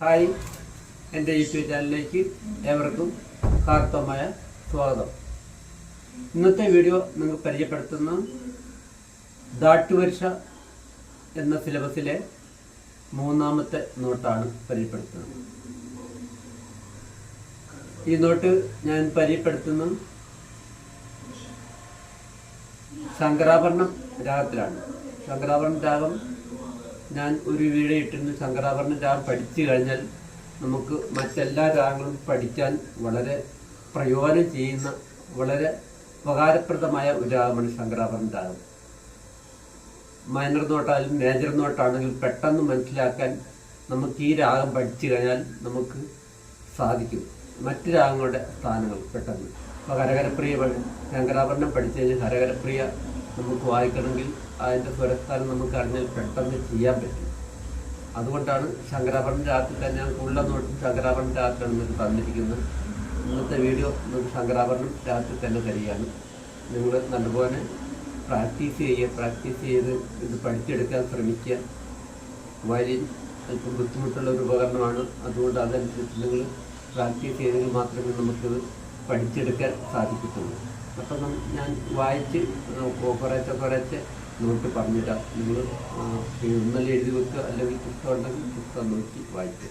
Hi. എന്റെ YouTube ചാനലിലേക്ക് ഏവർക്കും ഹാർത്തമായ സ്വാഗതം. ഇന്നത്തെ വീഡിയോ നിങ്ങൾക്ക് പരിചയപ്പെടുത്തുന്ന ദാട്ടുവർഷ എന്ന സിലബസിലെ മൂന്നാമത്തെ നോട്ടാണ് പരിചയപ്പെടുത്തുന്നത്. ഈ നോട്ട് ഞാൻ പരിചയപ്പെടുത്തുന്ന ശങ്കരാഭരണം രാഗത്തിലാണ്. ശങ്കരാഭരണം രാഗം ഞാൻ ഒരു വീഡിയോ ഇട്ടിരുന്ന്. ശങ്കരാഭരണ രാഗം പഠിച്ചു കഴിഞ്ഞാൽ നമുക്ക് മറ്റെല്ലാ രാഗങ്ങളും പഠിക്കാൻ വളരെ പ്രയോജനം ചെയ്യുന്ന വളരെ ഉപകാരപ്രദമായ ഒരു രാഗമാണ് ശങ്കരാഭരണ രാഗം. മൈനർ നോട്ടായാലും മേജർ നോട്ടാണെങ്കിലും പെട്ടെന്ന് മനസ്സിലാക്കാൻ നമുക്ക് ഈ രാഗം പഠിച്ചു കഴിഞ്ഞാൽ നമുക്ക് സാധിക്കും. മറ്റ് രാഗങ്ങളുടെ സ്ഥാനങ്ങൾ പെട്ടെന്ന്. ഇപ്പോൾ ഹരഹരപ്രിയ പഠി- ശങ്കരാഭരണം പഠിച്ചു കഴിഞ്ഞാൽ ഹരഹരപ്രിയ നമുക്ക് വായിക്കണമെങ്കിൽ അതിന്റെ സ്വരസ്ഥാനം നമുക്ക് അറിഞ്ഞാൽ പെട്ടെന്ന് ചെയ്യാൻ പറ്റും. അതുകൊണ്ടാണ് ശങ്കരാഭരണ രാത്രി തന്നെ കൂടുതൽ ശങ്കരാഭരണ ശങ്കരാഭരണം രാത്രിയാണ് നിങ്ങൾക്ക് തന്നിരിക്കുന്നത്. ഇന്നത്തെ വീഡിയോ നിങ്ങൾക്ക് ശങ്കരാഭരണം രാത്രി തന്നെ തരികയാണ്. നിങ്ങൾ നല്ലപോലെ പ്രാക്ടീസ് ചെയ്യുക പ്രാക്ടീസ് ചെയ്ത് ഇത് പഠിച്ചെടുക്കാൻ ശ്രമിക്കുക. വയലിൻ അല്പം ബുദ്ധിമുട്ടുള്ള ഒരു ഉപകരണമാണ്. അതുകൊണ്ട് അതനുസരിച്ച് നിങ്ങൾ പ്രാക്ടീസ് ചെയ്തെങ്കിൽ മാത്രമേ നമുക്കിത് പഠിച്ചെടുക്കാൻ സാധിക്കത്തുള്ളൂ. അപ്പം ഞാൻ വായിച്ച് കുറേശ്ശെ കുറേശ്ശെ നോട്ട് പറഞ്ഞുതരാം നിങ്ങൾ ഇന്നലെ എഴുതി വെക്കുക അല്ലെങ്കിൽ പുസ്തകം ഉണ്ടെങ്കിൽ പുസ്തകം നോക്കി വായിക്കുക.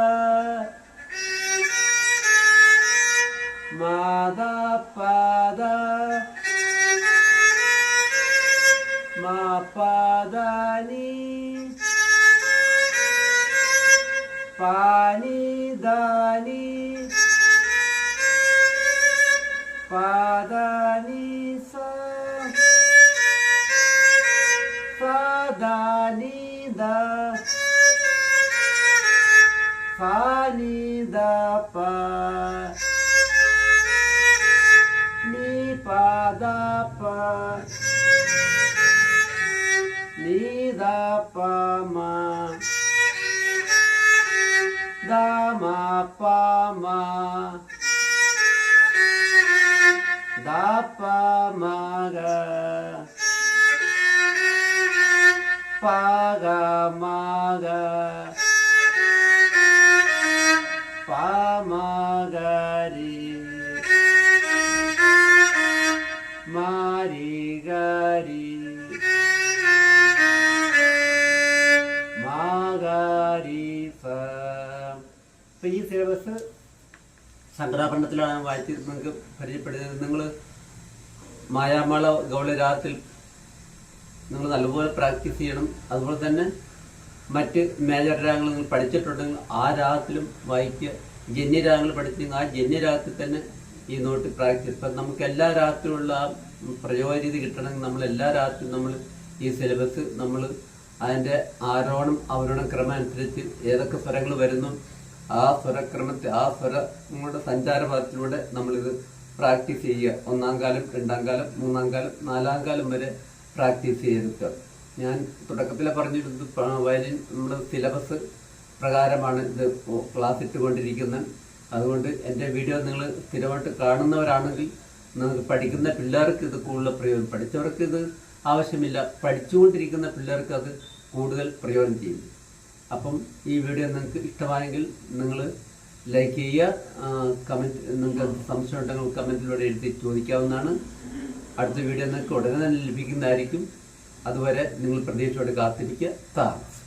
Padani Pani Dani Padani Sa. Padani Da. Pani Da Pa. Ni Pada Pa. pama da pama pa ma da pa ma ga pa ga ഇപ്പൊ ഈ സിലബസ് ശങ്കരാഭരണത്തിലാണ് വായിച്ച് നിങ്ങൾക്ക് പരിചയപ്പെടുന്നത്. നിങ്ങൾ മായാമള ഗൗളരാഗത്തിൽ നിങ്ങൾ നല്ലപോലെ പ്രാക്ടീസ് ചെയ്യണം. അതുപോലെ തന്നെ മറ്റ് മേജർ രാഗങ്ങൾ നിങ്ങൾ പഠിച്ചിട്ടുണ്ടെങ്കിൽ ആ രാഗത്തിലും വായിക്കുക. ജന്യരാഗങ്ങൾ പഠിച്ചെങ്കിൽ ആ ജന്യരാഗത്തിൽ തന്നെ ഈ നോട്ട് പ്രാക്ടീസ് ഇപ്പം നമുക്ക് എല്ലാ രാഗത്തിലുള്ള ആ പ്രയോജനീതി കിട്ടണമെങ്കിൽ നമ്മൾ എല്ലാ രാഗത്തിലും നമ്മൾ ഈ സിലബസ് നമ്മൾ അതിന്റെ ആരോഹണം അവരോഹണം ക്രമം അനുസരിച്ച് ഏതൊക്കെ സ്വരങ്ങൾ വരുന്നു ആ സ്വരക്രമത്തെ ആ സ്വരങ്ങളുടെ സഞ്ചാരപഥത്തിലൂടെ നമ്മളിത് പ്രാക്ടീസ് ചെയ്യുക. ഒന്നാം കാലം രണ്ടാം കാലം മൂന്നാം കാലം നാലാം കാലം വരെ പ്രാക്ടീസ് ചെയ്തെടുക്കുക ഞാൻ തുടക്കത്തിലെ പറഞ്ഞിരുന്നത് വയലിൻ നമ്മുടെ സിലബസ് പ്രകാരമാണ് ഇത് ക്ലാസ് ഇട്ടുകൊണ്ടിരിക്കുന്നത്. അതുകൊണ്ട് എന്റെ വീഡിയോ നിങ്ങൾ സ്ഥിരമായിട്ട് കാണുന്നവരാണെങ്കിൽ നിങ്ങൾക്ക് പഠിക്കുന്ന പിള്ളേർക്ക് ഇത് കൂടുതൽ പ്രയോജനം പഠിച്ചവർക്ക് ഇത് ആവശ്യമില്ല. പഠിച്ചുകൊണ്ടിരിക്കുന്ന പിള്ളേർക്ക് അത് കൂടുതൽ പ്രയോജനം ചെയ്യും. അപ്പം ഈ വീഡിയോ നിങ്ങൾക്ക് ഇഷ്ടമായെങ്കിൽ നിങ്ങൾ ലൈക്ക് ചെയ്യുക കമന്റ് നിങ്ങൾക്ക് സംശയം ഉണ്ടെങ്കിൽ കമന്റിലൂടെ എഴുതി ചോദിക്കാവുന്നതാണ്. അടുത്ത വീഡിയോ നിങ്ങൾക്ക് ഉടനെ തന്നെ ലഭിക്കുന്നതായിരിക്കും. അതുവരെ നിങ്ങൾ പ്രതീക്ഷയോടെ കാത്തിരിക്കുക. താങ്ക്സ്.